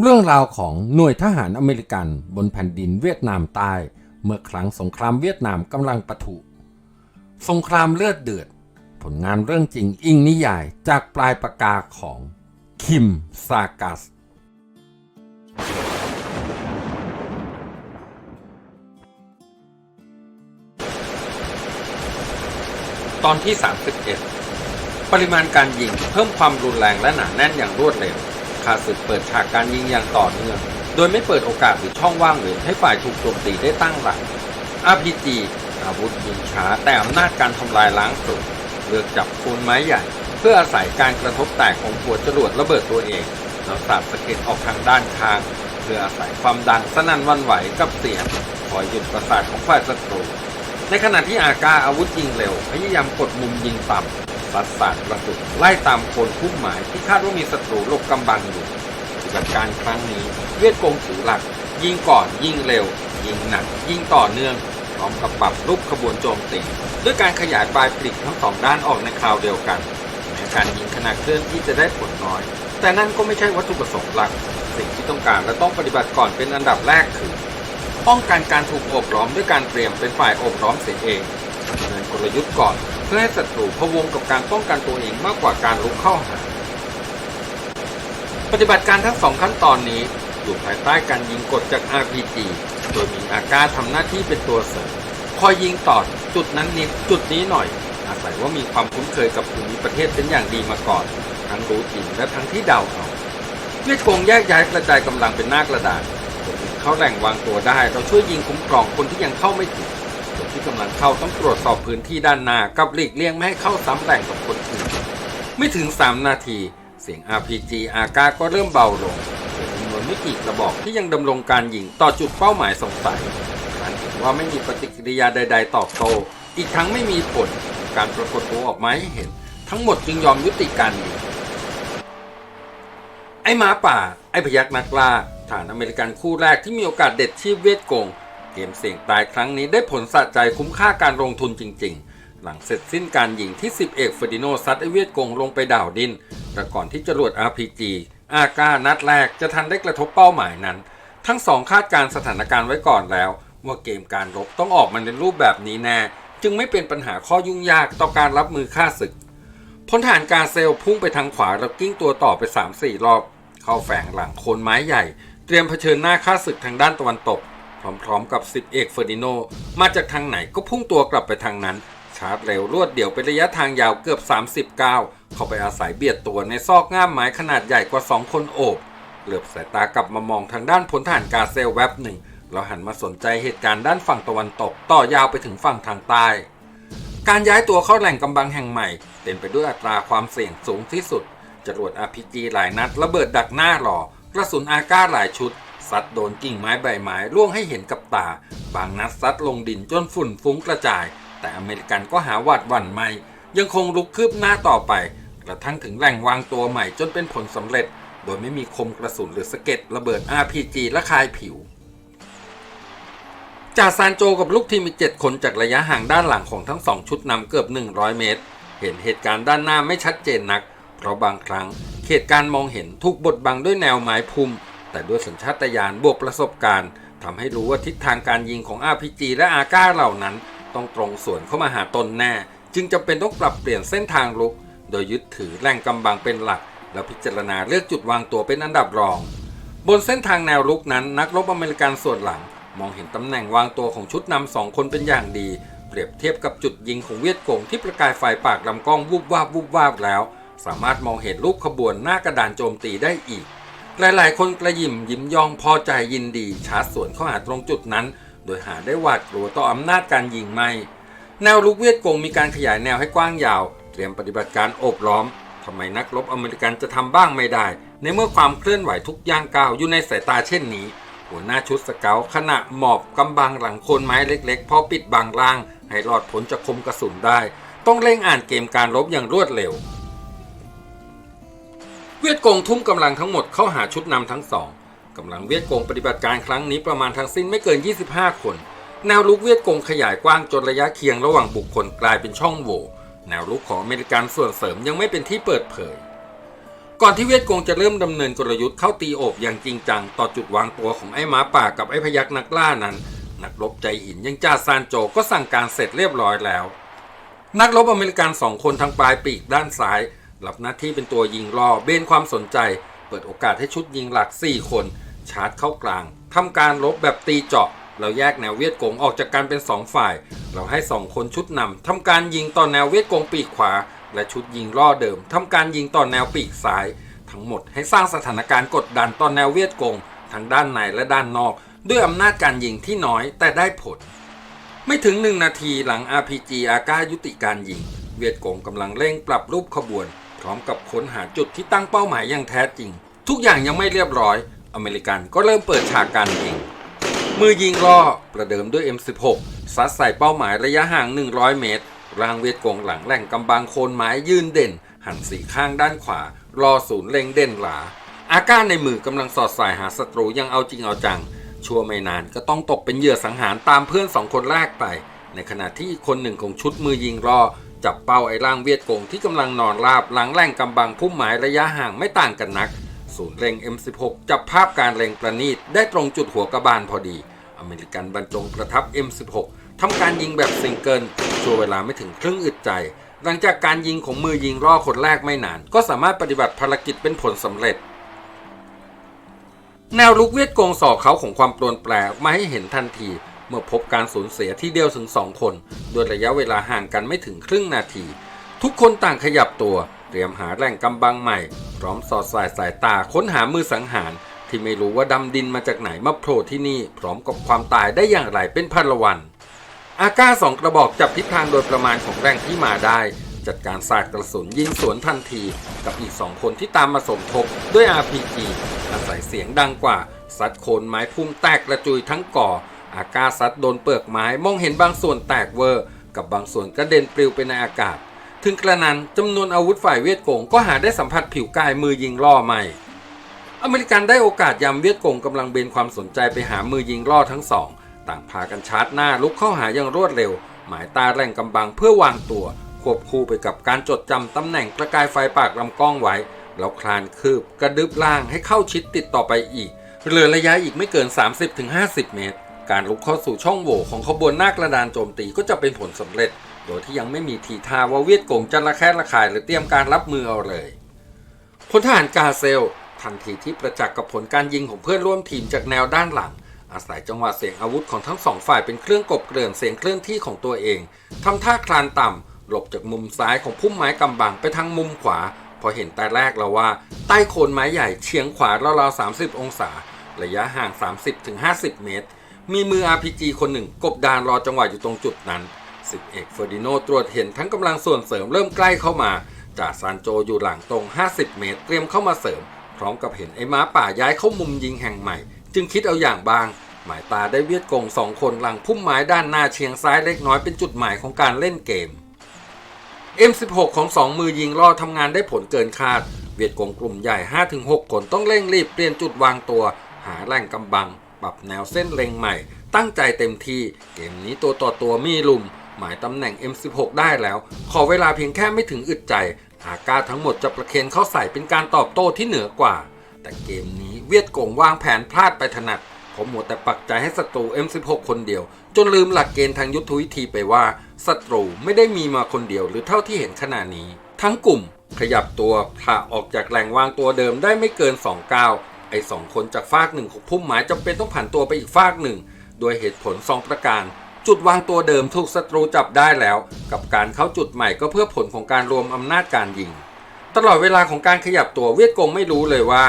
เรื่องราวของหน่วยทหารอเมริกันบนแผ่นดินเวียดนามใต้ เมื่อครั้งสงครามเวียดนามกำลังปะทุ สงครามเลือดเดือด ผลงานเรื่องจริงอิงนิยายจากปลายปากกาของคิมซากัส ตอนที่ 31 ปริมาณการยิงเพิ่มความรุนแรงและหนาแน่นอย่างรวดเร็ว ข้าศึกเปิดฉากการยิงอย่างต่อเนื่อง โดยไม่เปิดโอกาสหรือช่องว่างเลยให้ฝ่ายถูกโจมตีได้ตั้งหลัก RPG อาวุธยิงช้าแต่อำนาจการทำลายล้างสูงเลือกจับโคนไม้ใหญ่ เพื่ออาศัยการกระทบแตกของหัวจรวดระเบิดตัวเองแล้วสาดสะเก็ดออกทางด้านข้าง เพื่ออาศัยความดังสนั่นวันไหวกับเสียงคอยหยุดประสาทของฝ่ายศัตรูในขณะที่อากาอาวุธยิงเร็ว พยายามกดมุมยิงต่ำ สัดสาดกระสุนไล่ตามคนพุ่มหมายที่คาดว่ามีศัตรูหลบกำบังอยู่ปฏิบัติการครั้งนี้เวียดกงถือหลัก ยิงก่อนยิงเร็ว ยิงหนัก ยิงต่อเนื่องพร้อมกับปรับรูปขบวนโจมตีด้วยการขยายปลายปลิกทั้งสองด้านออกในคราวเดียวกันแม้การยิงขนาดเคลื่อนที่จะได้ผลน้อย แต่นั่นก็ไม่ใช่วัตถุประสงค์หลัก สิ่งที่ต้องการและต้องปฏิบัติก่อนเป็นอันดับแรกคือป้องกันการถูกโอบล้อมด้วยการเตรียมเป็นฝ่ายโอบล้อมเสียเองดำเนินกลยุทธ์ก่อน พื่อให้ศัตรูพะวงกับการป้องกันตัวเองมากกว่าการลุกเข้าหา ปฏิบัติการทั้งสองขั้นตอนนี้อยู่ภายใต้การยิงกดจาก RPG โดยมีอากาศทำหน้าที่เป็นตัวเสริมคอยยิงต่อจุดนั้นนิดจุดนี้หน่อย อาศัยว่ามีความคุ้นเคยกับภูมิประเทศเป็นอย่างดีมาก่อน ทั้งรู้จริงและทั้งที่เดาเอาเวียดกงแยกย้ายกระจายกำลังเป็นหน้ากระดานเข้าแหล่งวางตัวได้เราช่วยยิงคุ้มครองคนที่ยังเข้าไม่ถึง ที่กำลังเข้าต้องตรวจสอบพื้นที่ด้านหน้ากับหลีกเลี่ยงไม่ให้เข้าซ้ำแหล่งกับคนอื่นไม่ถึง 3 นาที เสียง RPG อากาก็เริ่มเบาลงเหลือจำนวนไม่กี่กระบอกที่ยังดำรงการยิงต่อจุดเป้าหมายสงสัยการเห็นว่าไม่มีปฏิกิริยาใด ๆ ตอบโต้อีกทั้งไม่มีผลการปรากฏตัวออกมาให้เห็น ทั้งหมดจึงยอมยุติการยิงไอ้หมาป่า ไอ้พยักนักล่าฐานอเมริกันคู่แรกที่มีโอกาสเด็ดชีพเวียดกง เกมเสี่ยงตายครั้งนี้ได้ผลสะใจคุ้มค่าการลงทุนจริง ๆ หลังเสร็จสิ้นการยิงที่ 10 เอกเฟอร์ดิโนซัดไอเวียดกงลงไปดาวดิน แต่ก่อนที่จรวด RPG อาก้านัดแรกจะทันได้กระทบเป้าหมายนั้น ทั้งสองคาดการสถานการณ์ไว้ก่อนแล้ว ว่าเกมการรบต้องออกมาในรูปแบบนี้แน่ จึงไม่เป็นปัญหาข้อยุ่งยากต่อการรับมือฆ่าศึกพลทหารการเซลพุ่งไปทางขวาแล้วกิ้งตัวต่อไป 3-4 รอบ เข้าแฝงหลังโคนไม้ใหญ่ เตรียมเผชิญหน้าฆ่าศึกทางด้านตะวันตก พร้อมๆกับสิบเอกเฟอร์ดิโนมาจากทางไหนก็พุ่งตัวกลับไปทางนั้น ชาร์จเร็วรวดเดี่ยวเป็นระยะทางยาวเกือบ 30ก้าวเข้าไปอาศัยเบียดตัวในซอกง่ามไม้ขนาดใหญ่กว่า 2 คนโอบเหลือบสายตากลับมามองทางด้านพลทหารกาเซลแวบหนึ่งแล้วหันมาสนใจเหตุการณ์ด้านฝั่งตะวันตกต่อยาวไปถึงฝั่งทางใต้ การย้ายตัวเข้าแหล่งกำบังแห่งใหม่เต็มไปด้วยอัตราความเสี่ยงสูงที่สุดจรวด RPG หลายนัดระเบิดดักหน้าหล่อกระสุนอากาหลายชุด ซัดโดนกิ่งไม้ใบไม้ร่วงให้เห็นกับตา บางนัดซัดลงดินจนฝุ่นฟุ้งกระจาย แต่อเมริกันก็หาหวัดหวั่นไม่ ยังคงลุกคืบหน้าต่อไป กระทั่งถึงแหล่งวางตัวใหม่จนเป็นผลสำเร็จ โดยไม่มีคมกระสุนหรือสะเก็ดระเบิด RPG และคายผิวจ่าซานโจกับลูกทีมอีก7คนจากระยะห่างด้านหลังของทั้งสองชุดนำเกือบ 100 เมตร เห็นเหตุการณ์ด้านหน้าไม่ชัดเจนนัก เพราะบางครั้งเขตการณ์มองเห็นถูกบดบังด้วยแนวไม้พุ่ม แต่ด้วยสัญชาตญาณบวกประสบการณ์ทำให้รู้ว่าทิศทางการยิงของ RPG และอาก้าเหล่านั้น ต้องตรงส่วนเข้ามาหาตนแน่ จึงจำเป็นต้องปรับเปลี่ยนเส้นทางลุก โดยยึดถือแหล่งกำบังเป็นหลัก แล้วพิจารณาเลือกจุดวางตัวเป็นอันดับรอง บนเส้นทางแนวลุกนั้น นักรบอเมริกันส่วนหลัง มองเห็นตำแหน่งวางตัวของชุดนำสองคนเป็นอย่างดี เปรียบเทียบกับจุดยิงของเวียดกงที่ประกายไฟปากลำกล้องวูบวาบวูบวาบแล้ว สามารถมองเห็นรูปขบวนหน้ากระดานโจมตีได้อีก หลายๆ คนกระยิมยิ้มยองพอใจยินดีชาร์จสวนเข้าหาตรงจุดนั้น โดยหาได้หวาดกลัวต่ออำนาจการยิงไม่ แนวลุกเวียดกงมีการขยายแนวให้กว้างยาว เตรียมปฏิบัติการโอบล้อมทำไมนักรบอเมริกันจะทำบ้างไม่ได้ ในเมื่อความเคลื่อนไหวทุกย่างก้าวอยู่ในสายตาเช่นนี้ หัวหน้าชุดสเกาขณะหมอบกำบังหลังโคนไม้เล็กๆ พอปิดบังล่าง ให้รอดพ้นจากคมกระสุนได้ ต้องเร่งอ่านเกมการรบอย่างรวดเร็ว เวียดกงทุ่มกำลังทั้งหมดเข้าหาชุดนำทั้งสองกำลังเวียดกงปฏิบัติการครั้งนี้ประมาณทั้งสิ้นไม่เกิน 25 คน แนวลุกเวียดกงขยายกว้างจนระยะเคียงระหว่างบุคคลกลายเป็นช่องโหว่แนวลุกของอเมริกันส่วนเสริมยังไม่เป็นที่เปิดเผย ก่อนที่เวียดกงจะเริ่มดำเนินกลยุทธ์เข้าตีโอบอย่างจริงจังต่อจุดวางตัวของไอ้หมาป่ากับไอ้พยักนักล่านั้น นักรบใจหินยังจ่าซานโจก็สั่งการเสร็จเรียบร้อยแล้ว นักรบอเมริกันสองคนทางปลายปีกด้านซ้าย รับหน้าที่เป็นตัวยิงล่อเบนความสนใจ เปิดโอกาสให้ชุดยิงหลัก 4 คน ชาร์จเข้ากลางทำการลบแบบตีเจาะเราแยกแนวเวียดกงออกจากกันเป็น 2 ฝ่าย เราให้ 2 คนชุดนำทำการยิงต่อแนวเวียดกงปีกขวา และชุดยิงล่อเดิมทำการยิงต่อแนวปีกซ้าย ทั้งหมดให้สร้างสถานการณ์กดดันต่อแนวเวียดกงทั้งด้านในและด้านนอก ด้วยอำนาจการยิงที่น้อยแต่ได้ผล ไม่ถึงหนึ่งนาทีหลัง RPG อาก้ายุติการยิง เวียดกงกำลังเร่งปรับรูปขบวน พร้อมกับค้นหาจุดที่ตั้งเป้าหมายอย่างแท้จริง ทุกอย่างยังไม่เรียบร้อย อเมริกันก็เริ่มเปิดฉากการยิง มือยิงล่อประเดิมด้วย M16 ซัดใส่เป้าหมายระยะห่าง 100 เมตร รางเวียดกงหลังแหล่งกำบังโคนไม้ยืนเด่น หันสีข้างด้านขวา รอศูนย์เล็งเด่นหลา อาก้าในมือกำลังสอดสายหาศัตรูยังเอาจริงเอาจัง ชั่วไม่นานก็ต้องตกเป็นเหยื่อสังหารตามเพื่อนสองคนแรกไป ในขณะที่อีกคนหนึ่งของชุดมือยิงรอ จับเป้าไอ้ร่างเวียดกงที่กำลังนอนราบหลังแหล่งกำบังพุ่มไม้ระยะห่างไม่ต่างกันนัก ศูนย์เล็ง M16 จับภาพการเล็งประณีตได้ตรงจุดหัวกระบาลพอดี อเมริกันบรรจงประทับ M16 ทำการยิงแบบซิงเกิลช่วเวลาไม่ถึงครึ่งอึดใจ หลังจากการยิงของมือยิงร่อคนแรกไม่นาน ก็สามารถปฏิบัติภารกิจเป็นผลสำเร็จ แนวลุกเวียดกงสอกเขาของความปลนแปลออกมาให้เห็นทันที มื่อพบการสูญเสียที่เดียวถึงสองคน โดยระยะเวลาห่างกันไม่ถึงครึ่งนาที ทุกคนต่างขยับตัว เตรียมหาแหล่งกำบังใหม่ พร้อมสอดสายสายตาค้นหามือสังหาร ที่ไม่รู้ว่าดำดินมาจากไหนมาโผล่ที่นี่ พร้อมกับความตายได้อย่างไรเป็นพันละวัน อาก้าสองกระบอกจับทิศทางโดยประมาณของแรงที่มาได้จัดการสาดกระสุนยิงสวนทันที กับอีกสองคนที่ตามมาสมทบด้วย RPG อาศัยเสียงดังกว่าซัดโคนไม้พุ่มแตกกระจุยทั้งก่อ อากาซัดโดนเปลือกไม้มองเห็นบางส่วนแตกเวอร์ กับบางส่วนกระเด็นปลิวไปในอากาศ ถึงกระนั้นจำนวนอาวุธฝ่ายเวียดกงก็หาได้สัมผัสผิวกายมือยิงล่อใหม่ อเมริกันได้โอกาสยามเวียดกงกำลังเบนความสนใจไปหามือยิงล่อทั้งสอง ต่างพากันชาร์จหน้าลุกเข้าหาอย่างรวดเร็ว หมายตาแหล่งกำบังเพื่อวางตัว ควบคู่ไปกับการจดจำตำแหน่งประกายไฟปากลำกล้องไว้แล้วคลานคืบกระดึบล่างให้เข้าชิดติดต่อไปอีกเหลือระยะอีกไม่เกิน 30-50 เมตร การลุกเข้าสู่ช่องโหว่ของขบวนหน้ากระดานโจมตีก็จะเป็นผลสำเร็จ โดยที่ยังไม่มีทีท่าว่าเวียดกงจะระแคะระคายหรือเตรียมการรับมือเอาเลยพลทหารกาเซล ทันทีที่ประจักษ์กับผลการยิงของเพื่อนร่วมทีมจากแนวด้านหลัง อาศัยจังหวะเสียงอาวุธของทั้งสองฝ่ายเป็นเครื่องกบเกลื่อนเสียงเคลื่อนที่ของตัวเองทำท่าคลานต่ำหลบจากมุมซ้ายของพุ่มไม้กำบังไปทางมุมขวา พอเห็นแต่แรกแล้วว่า ใต้โคนไม้ใหญ่เฉียงขวาราวๆ30 องศา ระยะห่าง 30-50 เมตร มีมือ RPG คนหนึ่ง กบดานรอจังหวะอยู่ตรงจุดนั้นสิบเอกเฟอร์ดิโนตรวจเห็นทั้งกำลังส่วนเสริมเริ่มใกล้เข้ามาจ่าซานโจอยู่หลังตรง 50 เมตร เตรียมเข้ามาเสริม พร้อมกับเห็นไอ้ม้าป่าย้ายเข้ามุมยิงแห่งใหม่ จึงคิดเอาอย่างบาง หมายตาได้เวียดกงสองคนหลังพุ่มไม้ด้านหน้าเชียงซ้ายเล็กน้อยเป็นจุดหมายของการเล่นเกม M16 ของสองมือยิงล่อทำงานได้ผลเกินคาด เวียดกงกลุ่มใหญ่ 5-6 คนต้องเร่งรีบเปลี่ยนจุดวางตัว หาแหล่งกำบัง ปรับแนวเส้นเล็งใหม่ ตั้งใจเต็มที่ เกมนี้ตัวต่อตัวมีลุม หมายตำแหน่ง M16 ได้แล้ว ขอเวลาเพียงแค่ไม่ถึงอึดใจ อาก้าทั้งหมดจะประเคนเข้าใส่เป็นการตอบโต้ที่เหนือกว่า แต่เกมนี้เวียดกงวางแผนพลาดไปถนัดผมหมดแต่ปักใจให้ศัตรู M16 คนเดียว จนลืมหลักเกณฑ์ทางยุทธวิธีไปว่าศัตรูไม่ได้มีมาคนเดียวหรือเท่าที่เห็นขณะนี้ ทั้งกลุ่มขยับตัวพละออกจากแหล่งวางตัวเดิมได้ไม่เกิน2ก้าว ไอ้สองคนจากฟากหนึ่งของพุ่มไม้จำเป็นต้องผันตัวไปอีกฟากหนึ่ง โดยเหตุผลสองประการ จุดวางตัวเดิมถูกศัตรูจับได้แล้ว กับการเข้าจุดใหม่ก็เพื่อผลของการรวมอำนาจการยิง ตลอดเวลาของการขยับตัวเวียดกงไม่รู้เลยว่า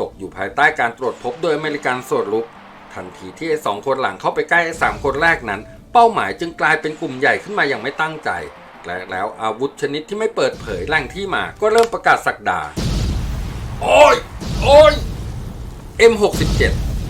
ตกอยู่ภายใต้การตรวจพบโดยอเมริกันส่วนลุกทันทีที่ไอ้สองคนหลังเข้าไปใกล้ไอ้สามคนแรกนั้น เป้าหมายจึงกลายเป็นกลุ่มใหญ่ขึ้นมาอย่างไม่ตั้งใจและแล้วอาวุธชนิดที่ไม่เปิดเผยแหล่งที่มาก็เริ่มประกาศสักดา โอ้ย โอ้ย M67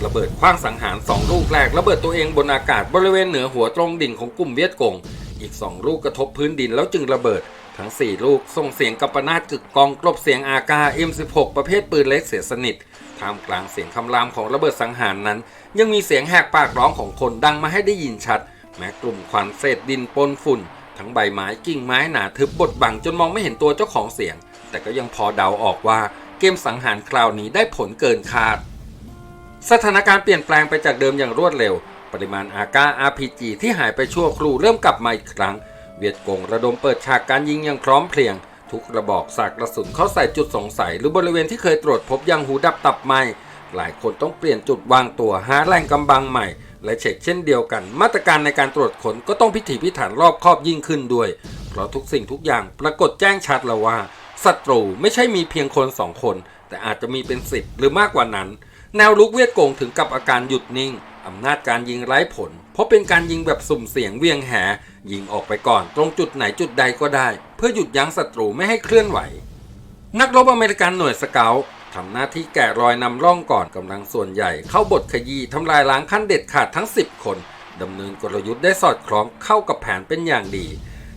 ระเบิดคว้างสังหาร 2 ลูกแรก ระเบิดตัวเองบนอากาศบริเวณเหนือหัวตรงดิ่งของกลุ่มเวียดกง อีก 2 ลูกกระทบพื้นดินแล้วจึงระเบิด ทั้ง 4 ลูกส่งเสียงกัปปนาตกึกกองกลบเสียงอากา M16 ประเภทปืนเล็กเสียสนิทท่ามกลางเสียงคำรามของระเบิดสังหารนั้น ยังมีเสียงแหกปากร้องของคนดังมาให้ได้ยินชัด แม้กลุ่มควันเศษดินปนฝุ่น ทั้งใบไม้กิ่งไม้หนาทึบบดบังจนมองไม่เห็นตัวเจ้าของเสียง แต่ก็ยังพอเดาออกว่าเกมสังหารคราวนี้ได้ผลเกินคาด สถานการณ์เปลี่ยนแปลงไปจากเดิมอย่างรวดเร็ว ปริมาณอากา RPG ที่หายไปชั่วครู่เริ่มกลับมาอีกครั้ง เวียดกงระดมเปิดฉากการยิงอย่างพร้อมเพรียง ทุกระบอกสากกระสุนเข้าใส่จุดสงสัย หรือบริเวณที่เคยตรวจพบยังหูดับตับไหมหลายคนต้องเปลี่ยนจุดวางตัวหาแหล่งกำบังใหม่ และเช็คเช่นเดียวกัน มาตรการในการตรวจค้นก็ต้องพิถีพิถันรอบคอบยิ่งขึ้นด้วย เพราะทุกสิ่งทุกอย่างปรากฏแจ้งชัดแล้วว่าศัตรูไม่ใช่มีเพียงคนสองคน แต่อาจจะมีเป็นสิบหรือมากกว่านั้น แนวลุกเวียดกงถึงกับอาการหยุดนิ่ง อำนาจการยิงไร้ผล เพราะเป็นการยิงแบบสุ่มเสียงเวียงแห ยิงออกไปก่อน ตรงจุดไหนจุดใดก็ได้ เพื่อหยุดยั้งศัตรูไม่ให้เคลื่อนไหว นักรบอเมริกันหน่วยสเกลทำหน้าที่แกะรอยนำร่องก่อนกำลังส่วนใหญ่ เข้าบทขยี้ทำลายล้างขั้นเด็ดขาดทั้ง 10 คนดำเนินกลยุทธ์ได้สอดคล้องเข้ากับแผนเป็นอย่างดี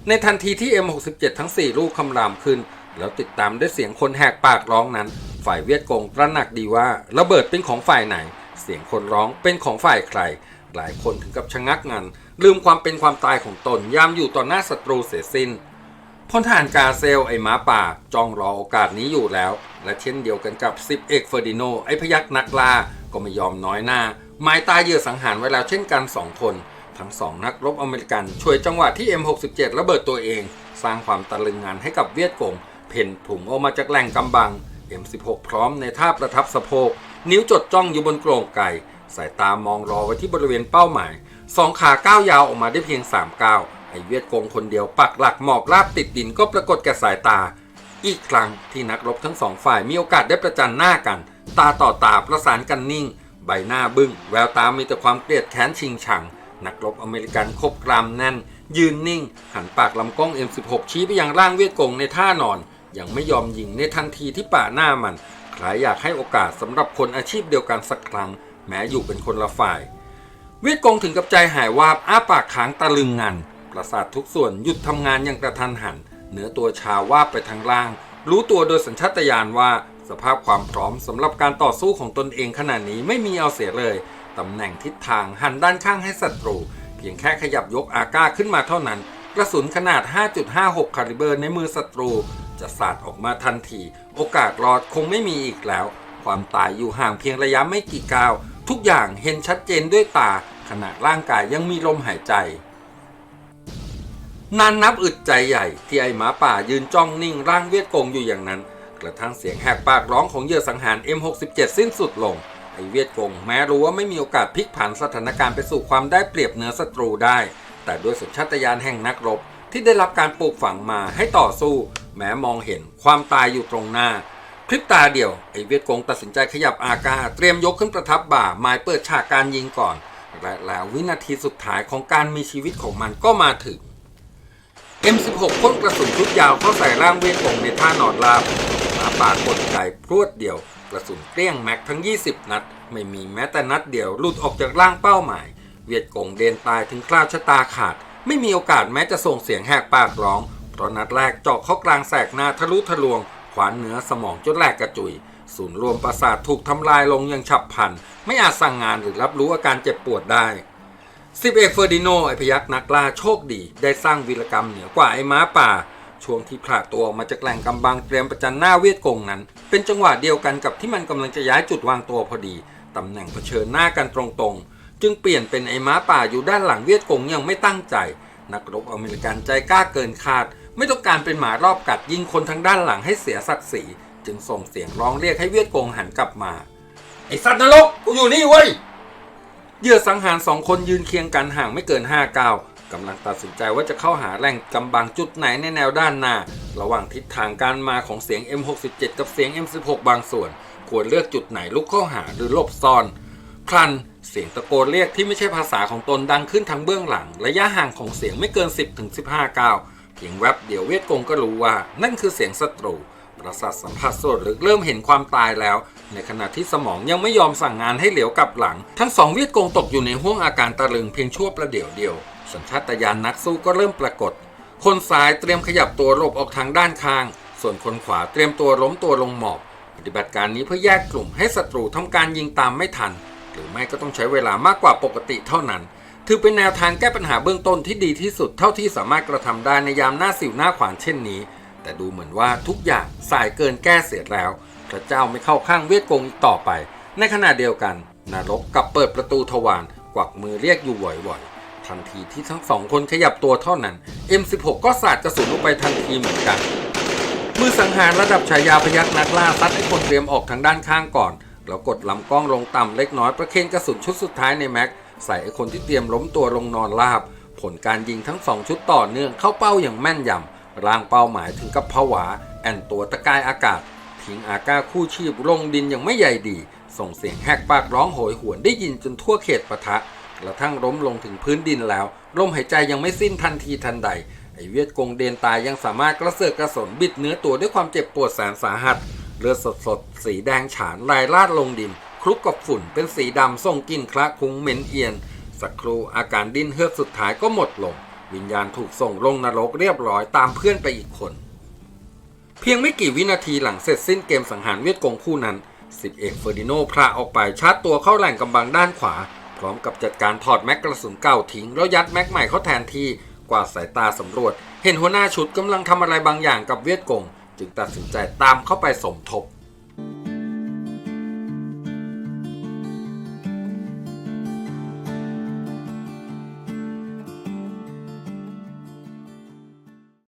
ในทันทีที่ M67 ทั้ง 4 ลูกคำรามขึ้น แล้วติดตามด้วยเสียงคนแหกปากร้องนั้น ฝ่ายเวียดกงตระหนักดีว่าระเบิดเป็นของฝ่ายไหน เสียงคนร้องเป็นของฝ่ายใคร หลายคนถึงกับชะงักงัน ลืมความเป็นความตายของตนยามอยู่ต่อหน้าศัตรูเสียสิ้นพลทหารกาเซลไอ้หมาป่าจ้องรอโอกาสนี้อยู่แล้ว และเช่นเดียวกันกับสิบเอกเฟอร์ดิโนไอ้พยักนักล่าก็ไม่ยอมน้อยหน้าหมายตายเหยื่อสังหารไว้แล้วเช่นกันสองคน ทั้งสองนักรบอเมริกันช่วยจังหวะที่ M67 ระเบิดตัวเอง สร้างความตะลึงงานให้กับเวียดกงเพ่นผุ่งออกมาจากแหล่งกำบัง M16 พร้อมในท่าประทับสะโพก นิ้วจดจ้องอยู่บนโกรงไก่ สายตามองรอไว้ที่บริเวณเป้าหมายสองขาก้าวยาวออกมาได้เพียงสามก้าวไอเวียดกงคนเดียวปักหลักหมอบราบติดดินก็ปรากฏแก่สายตา อีกครั้งที่นักรบทั้งสองฝ่ายมีโอกาสได้ประจันหน้ากัน ตาต่อตาประสานกันนิ่ง ใบหน้าบึง้ง แววตามีแต่ความเกลียดแค้นชิงชัง นักรบอเมริกันคบกรามแน่น ยืนนิ่ง หันปากลำกล้อง M16 ชี้ไปยังร่างเวียดกงในท่านอน ยังไม่ยอมยิงในทันทีที่ป่าหน้ามัน ใคล้ายอยากให้โอกาสสำหรับคนอาชีพเดียวกันสักครั้ง แม้อยู่เป็นคนละฝ่าย เวียดกงถึงกับใจหายวาบอ้าปากค้างตะลึงงัน ประสาททุกส่วนหยุดทำงานอย่างกระทันหัน เหนือตัวชาวาบไปทางล่าง รู้ตัวโดยสัญชาตญาณว่าสภาพความพร้อมสำหรับการต่อสู้ของตนเองขณะนี้ไม่มีเอาเสียเลยตำแหน่งทิศทางหันด้านข้างให้ศัตรู เพียงแค่ขยับยกอาก้าขึ้นมาเท่านั้น กระสุนขนาด 5.56 คาลิเบอร์ในมือศัตรู จะสาดออกมาทันที โอกาสรอดคงไม่มีอีกแล้ว ความตายอยู่ห่างเพียงระยะไม่กี่ก้าว ทุกอย่างเห็นชัดเจนด้วยตา ขณะร่างกายยังมีลมหายใจนานนับอึดใจใหญ่ที่ไอ้หมาป่ายืนจ้องนิ่งร่างเวียดกงอยู่อย่างนั้น กระทั่งเสียงแหกปากร้องของเหยื่อสังหาร M67 สิ้นสุดลง ไอ้เวียดกงแม้รู้ว่าไม่มีโอกาสพลิกผันสถานการณ์ไปสู่ความได้เปรียบเหนือศัตรูได้ แต่ด้วยสัญชาตญาณแห่งนักรบ ที่ได้รับการปลูกฝังมาให้ต่อสู้ แม้มองเห็นความตายอยู่ตรงหน้าพริบตาเดียวไอเวียดกงตัดสินใจขยับอากาเตรียมยกขึ้นประทับบ่าหมายเปิดฉากการยิงก่อน และแล้ววินาทีสุดท้ายของการมีชีวิตของมันก็มาถึง M16 พ่นกระสุนชุดยาวเข้าใส่ร่างเวียดกงในท่านอนราบมาปากดไกพรวดเดียว กระสุนเกลี้ยงแม็กทั้ง 20 นัด ไม่มีแม้แต่นัดเดียวหลุดออกจากร่างเป้าหมาย เวียดกงเดนตายถึงคราวชะตาขาด ไม่มีโอกาสแม้จะส่งเสียงแหกปากร้องเพราะนัดแรกเจาะเข้ากลางแสกหน้าทะลุทะลวง ขวานเหนือสมองจนแหลกกระจุย ศูนย์รวมประสาทถูกทำลายลงอย่างฉับพลัน ไม่อาจสั่งงานหรือรับรู้อาการเจ็บปวดได้สิบเอกเฟอร์ดิโนไอพยักนักล่าโชคดี ได้สร้างวีรกรรมเหนือกว่าไอ้ม้าป่า ช่วงที่ผลาดตัวออกมาจากแหล่งกำบังเตรียมประจันหน้าเวียดกงนั้น เป็นจังหวะเดียวกันกับที่มันกำลังจะย้ายจุดวางตัวพอดีตำแหน่งเผชิญหน้ากันตรงๆ จึงเปลี่ยนเป็นไอ้ม้าป่าอยู่ด้านหลังเวียดกงยังไม่ตั้งใจ นักรบอเมริกันใจกล้าเกินคาด ไม่ต้องการเป็นหมารอบกัดยิงคนทางด้านหลังให้เสียศักดิ์ศรีจึงส่งเสียงร้องเรียกให้เวียดกงหันกลับมา ไอ้สัตว์นรกกูอยู่นี่เว้ยเหยื่อสังหารสองคนยืนเคียงกันห่างไม่เกิน5ก้าวกำลังตัดสินใจว่าจะเข้าหาแหล่งกำบังจุดไหนในแนวด้านหน้า ระหว่างทิศทางการมาของเสียง M67 กับเสียง M16 บางส่วน ควรเลือกจุดไหนลุกเข้าหาหรือหลบซ่อน พลันเสียงตะโกนเรียกที่ไม่ใช่ภาษาของตนดังขึ้นทางเบื้องหลัง ระยะห่างของเสียงไม่เกิน 10-15ก้าวเพียงแวบเดียวเวียดกงก็รู้ว่า นั่นคือเสียงศัตรูประสาทสัมผัสส่วนลึกเริ่มเห็นความตายแล้ว ในขณะที่สมองยังไม่ยอมสั่งงานให้เหลียวกลับหลัง ทั้งสองเวียดกงตกอยู่ในห้วงอาการตะลึงเพียงชั่วประเดี๋ยวเดียว สัญชาตญาณนักสู้ก็เริ่มปรากฏ คนซ้ายเตรียมขยับตัวหลบออกทางด้านข้าง ส่วนคนขวาเตรียมตัวล้มตัวลงหมอบ ปฏิบัติการนี้เพื่อแยกกลุ่มให้ศัตรูทำการยิงตามไม่ทัน หรือไม่ก็ต้องใช้เวลามากกว่าปกติเท่านั้น ถือเป็นแนวทางแก้ปัญหาเบื้องต้นที่ดีที่สุดเท่าที่สามารถกระทำได้ในยามหน้าสิวหน้าขวานเช่นนี้ แต่ดูเหมือนว่าทุกอย่างสายเกินแก้เสียแล้ว พระเจ้าไม่เข้าข้างเวียดกงอีกต่อไป ในขณะเดียวกัน นรกกับเปิดประตูทวารกวักมือเรียกอยู่บ่อยๆทันทีที่ทั้งสองคนขยับตัวเท่านั้น M16 ก็สาดกระสุนออกไปทันทีเหมือนกันมือสังหารระดับฉายาพยักนักล่าซัดให้คนเตรียมออกทางด้านข้างก่อน แล้วกดลำกล้องลงต่ำเล็กน้อยประเคนกระสุนชุดสุดท้ายในแม็กใส่ไอ้คนที่เตรียมล้มตัวลงนอนราบ ผลการยิงทั้งสองชุดต่อเนื่องเข้าเป้าอย่างแม่นยำร่างเป้าหมายถึงกับผวา แอนตัวตะกายอากาศ ทิ้งอาก้าคู่ชีพลงดินอย่างไม่ใหญ่ดี ส่งเสียงแหกปากร้องโหยหวนได้ยินจนทั่วเขตปะทะกระทั่งล้มลงถึงพื้นดินแล้วลมหายใจยังไม่สิ้นทันทีทันใดไอเวียดกงเดนตายยังสามารถกระเสือกกระสนบิดเนื้อตัวด้วยความเจ็บปวดแสนสาหัส เลือดสดๆ สีแดงฉานลายลาดลงดิน คลุกกับฝุ่นเป็นสีดำส่งกลิ่นคละคุ้งเหม็นเอียน สักครู่อาการดิ้นเฮือกสุดท้ายก็หมดลง วิญญาณถูกส่งลงนรกเรียบร้อยตามเพื่อนไปอีกคน เพียงไม่กี่วินาทีหลังเสร็จสิ้นเกมสังหารเวียดกงคู่นั้นสิบเอกเฟอร์ดิโนพระออกไปชาร์จตัวเข้าแหล่งกำบังด้านขวา พร้อมกับจัดการถอดแม็กกระสุนเก่าทิ้งแล้วยัดแม็กใหม่เข้าแทนที่กวาดสายตาสำรวจ เห็นหัวหน้าชุดกำลังทำอะไรบางอย่างกับเวียดกง จึงตัดสินใจตามเข้าไปสมทบ